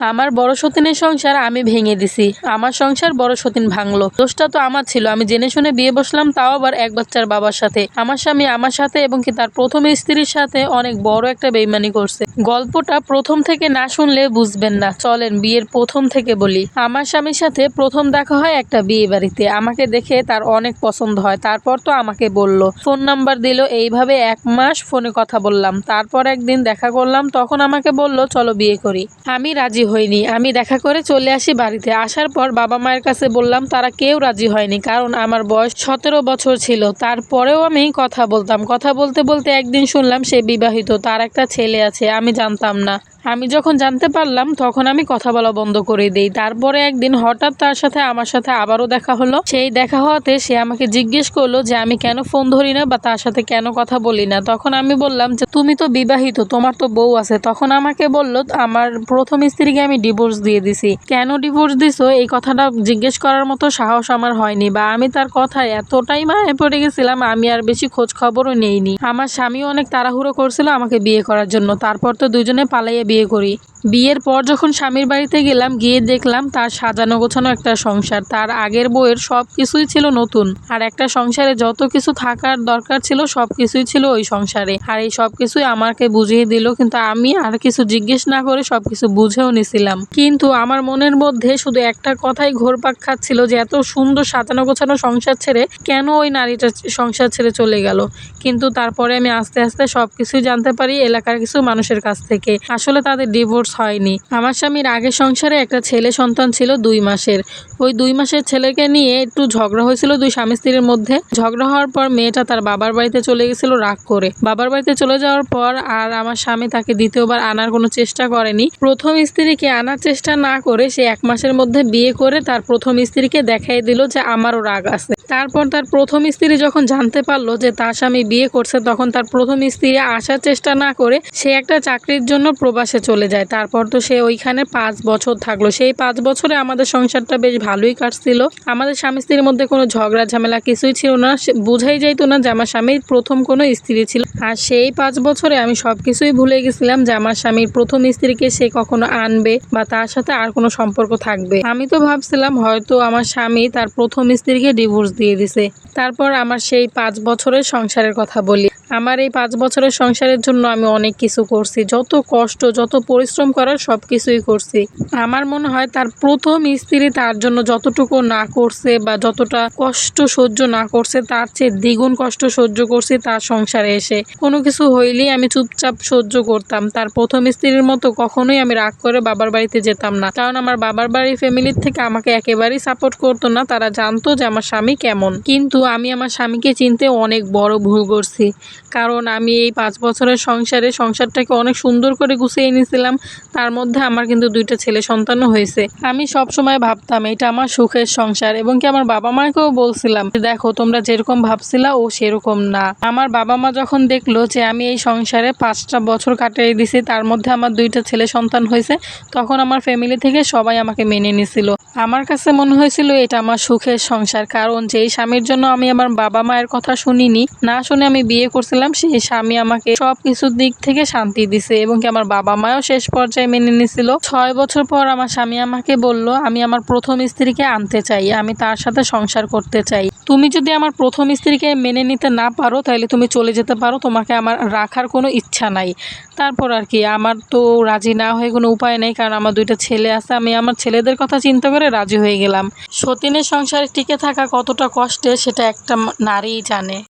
আমার বড় সতীনের সংসার আমি ভেঙে দিছি। আমার সংসার বড় সতীন ভাঙলো। দোষটা তো আমার ছিল। আমি জেনে শুনে বিয়ে বসলাম, তাও আবার এক বাচ্চার বাবার সাথে। আমার স্বামী আমার সাথে এবং কি তার প্রথম স্ত্রীর সাথে অনেক বড় একটা বেইমানি করছে। গল্পটা প্রথম থেকে না শুনলে বুঝবেন না। চলেন, বিয়ের প্রথম থেকে বলি। আমার স্বামীর সাথে প্রথম দেখা হয় একটা বিয়ে বাড়িতে। আমাকে দেখে তার অনেক পছন্দ হয়। তারপর তো আমাকে বলল। ফোন নাম্বার দিল। এইভাবে এক মাস ফোনে কথা বললাম। তারপর একদিন দেখা করলাম। তখন আমাকে বলল, চলো বিয়ে করি। আমি রাজি হইনি। আমি দেখা করে চলে আসি বাড়িতে। আসার পর বাবা মায়ের কাছে বললাম, তারা কেউ রাজি হয়নি, কারণ আমার বয়স সতেরো বছর ছিল। তারপরেও আমি কথা বলতাম। কথা বলতে বলতে একদিন শুনলাম, সে বিবাহিত। তার একটা ছেলে আছে। আমি জানতাম না। আমি যখন জানতে পারলাম, তখন আমি কথা বলা বন্ধ করে দিই। তারপরে একদিন হঠাৎ তার সাথে আমার সাথে আবারও দেখা হলো। সেই দেখা হওয়াতে সে আমাকে জিজ্ঞেস করল যে, আমি কেন ফোন ধরি না বা তার সাথে কেন কথা বলি না? তখন আমি বললাম যে, তুমি তো বিবাহিত, তোমার তো বউ আছে। তখন আমাকে বলল, আমার প্রথম স্ত্রীকে আমি ডিভোর্স দিয়ে দিছি। কেন ডিভোর্স দিছো? এই কথাটা জিজ্ঞেস করার মতো সাহস আমার হয়নি বা আমি তার কথায় এতটাই মায়ে পড়ে গেছিলাম, আমি আর বেশি খোঁজ খবরও নেইনি। আমার স্বামী অনেক তাড়াহুড়ো করছিল আমাকে বিয়ে করার জন্য। তারপর তো দুজনে পালাইয়ে বিয়ে করি। বিয়ের পর যখন স্বামীর বাড়িতে গেলাম, গিয়ে দেখলাম তার সাজানো গোছানো একটা সংসার। তার আগের বইয়ের সব কিছুই ছিল নতুন। আর একটা সংসারে যত কিছু থাকার দরকার ছিল, সব কিছুই ছিল ওই সংসারে। আর এই সব কিছুই আমাকে বুঝিয়ে দিল, কিন্তু আমি আর কিছু জিজ্ঞেস না করে সব কিছু বুঝেও নিছিলাম। কিন্তু আমার মনের মধ্যে শুধু একটা কথাই ঘোরপাক খাচ্ছিল যে, এত সুন্দর সাজানো গোছানো সংসার ছেড়ে কেন ওই নারীটা সংসার ছেড়ে চলে গেল? কিন্তু তারপরে আমি আস্তে আস্তে সব কিছুই জানতে পারি এলাকার কিছু মানুষের কাছ থেকে। আসলে তাদের ডিভোর্স হয়নি। আমার স্বামীর আগের সংসারে একটা ছেলে সন্তান ছিল দুই মাসের। ওই দুই মাসের ছেলেকে নিয়ে একটু ঝগড়া হয়েছিল দুই স্বামী স্ত্রীর মধ্যে। ঝগড়া হওয়ার পর মেয়েটা তার বাবার বাড়িতে চলে গেছিল রাগ করে। বাবার বাড়িতে চলে যাওয়ার পর আর আমার স্বামী তাকে দ্বিতীয়বার আনার কোনো চেষ্টা করেনি। প্রথম স্ত্রীকে আনার চেষ্টা না করে সে এক মাসের মধ্যে বিয়ে করে তার প্রথম স্ত্রীকে দেখাই দিল যে আমারও রাগ আছে। তারপর তার প্রথম স্ত্রী যখন জানতে পারল যে তার স্বামী বিয়ে করছে, তখন তার প্রথম স্ত্রী আসার চেষ্টা না করে সে একটা চাকরির জন্য প্রবাসে চলে যায়। তারপর তো সে ওইখানে পাঁচ বছর থাকল। সেই পাঁচ বছরে আমাদের সংসারটা বেশ ভালোই কাটছিল। আমাদের স্বামী স্ত্রীর মধ্যে কোনো ঝগড়া, ঝামেলা কিছুই ছিল না। বোঝাই যাইতো না যে আমার স্বামীর প্রথম কোনো স্ত্রী ছিল। আর সেই পাঁচ বছরে আমি সব কিছুই ভুলে গেছিলাম যে আমার স্বামীর প্রথম স্ত্রীকে সে কখনো আনবে বা তার সাথে আর কোনো সম্পর্ক থাকবে। আমি তো ভাবছিলাম হয়তো আমার স্বামী তার প্রথম স্ত্রীকে ডিভোর্স দিয়ে দিছে। তারপর আমার সেই পাঁচ বছরের সংসারের কথা বলি। আমার এই পাঁচ বছরের সংসারের জন্য আমি অনেক কিছু করছি। যত কষ্ট, যত পরিশ্রম করার সব কিছুই করছি। আমার মনে হয় তার প্রথম স্ত্রী তার জন্য যতটুকু না করছে বা যতটা কষ্ট সহ্য না করছে, তার চেয়ে দ্বিগুণ কষ্ট সহ্য করছি তার সংসারে এসে। কোনো কিছু হইলেই আমি চুপচাপ সহ্য করতাম। তার প্রথম স্ত্রীর মতো কখনোই আমি রাগ করে বাবার বাড়িতে যেতাম না। কারণ আমার বাবার বাড়ির ফ্যামিলির থেকে আমাকে একেবারেই সাপোর্ট করতো না। তারা জানতো যে আমার স্বামী কেমন? কিন্তু আমি আমার স্বামীকে চিনতে অনেক বড় ভুল করছি। কারণ আমি এই পাঁচ বছরের সংসারে সংসারটাকে অনেক সুন্দর করে গুছিয়ে নিয়েছিলাম তার মধ্যে আমার কিন্তু দুইটা ছেলে সন্তানও হয়েছে। আমি সব সময় ভাবতাম, এটা আমার সুখের সংসার। এবং কি আমার বাবা মাকেও বলছিলাম, দেখো, তোমরা যেরকম ভাবছিলা, ও সেরকম না। আমার বাবা মা যখন দেখল যে আমি এই সংসারে পাঁচটা বছর কাটিয়ে দিছি, তার মধ্যে আমার দুইটা ছেলে সন্তান হয়েছে, তখন আমার ফ্যামিলি থেকে সবাই আমাকে মেনে নিছিল। আমার কাছে মনে হয়েছিল, এটা আমার সুখের সংসার। কারণ যেই স্বামীর জন্য আমি আমার বাবা মায়ের কথা শুনিনি। না শুনে আমি বিয়ে করছিলাম, সেই স্বামী আমাকে সব কিছুর দিক থেকে শান্তি দিছে এবং কি আমার বাবা মাও শেষ পর্যায়ে মেনে নিছিল। ছয় বছর পর আমার স্বামী আমাকে বলল, আমি আমার প্রথম স্ত্রীকে আনতে চাই, আমি তার সাথে সংসার করতে চাই। তুমি যদি আমার প্রথম স্ত্রীকে মেনে নিতে না পারো, তাহলে তুমি চলে যেতে পারো। তোমাকে আমার রাখার কোনো ইচ্ছা নাই। তারপর আর কি, আমার তো রাজি না হয়ে কোনো উপায় নেই, কারণ আমার দুইটা ছেলে আছে। আমি আমার ছেলেদের কথা চিন্তা করে রাজি হয়ে গেলাম। সতীনের সংসারে টিকে থাকা কতটা কষ্টে সেটা একটা নারীই জানে।